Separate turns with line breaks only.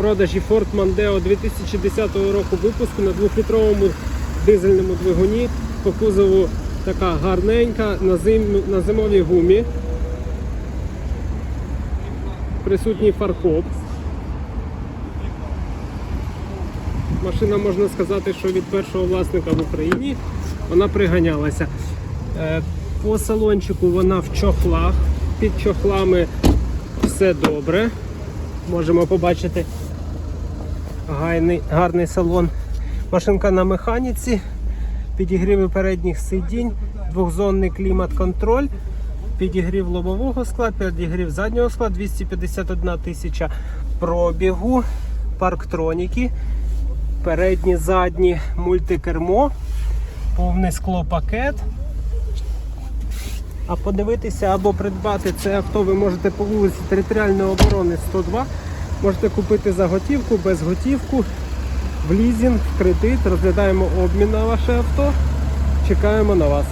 продажі Ford Mondeo 2010 року випуску на 2-літровому дизельному двигуні. По кузову така гарненька на, зим... на зимовій гумі. Присутній фаркоп. Машина можна сказати, що від першого власника в Україні вона приганялася. Е, По салончику вона в чохлах. Під чохлами все добре. Можемо побачити. Гарний, гарний салон. Машинка на механіці, підігріви передніх сидінь, двохзонний клімат-контроль, підігрів лобового скла, підігрів заднього скла, 251 тисяча пробігу, парктроніки, передні, задні мультикермо, повний склопакет. А подивитися або придбати це авто ви можете по вулиці Територіальної оборони 102. Можете купити за готівку, без готівку, в лізінг, в кредит. Розглядаємо обмін на ваше авто. Чекаємо на вас.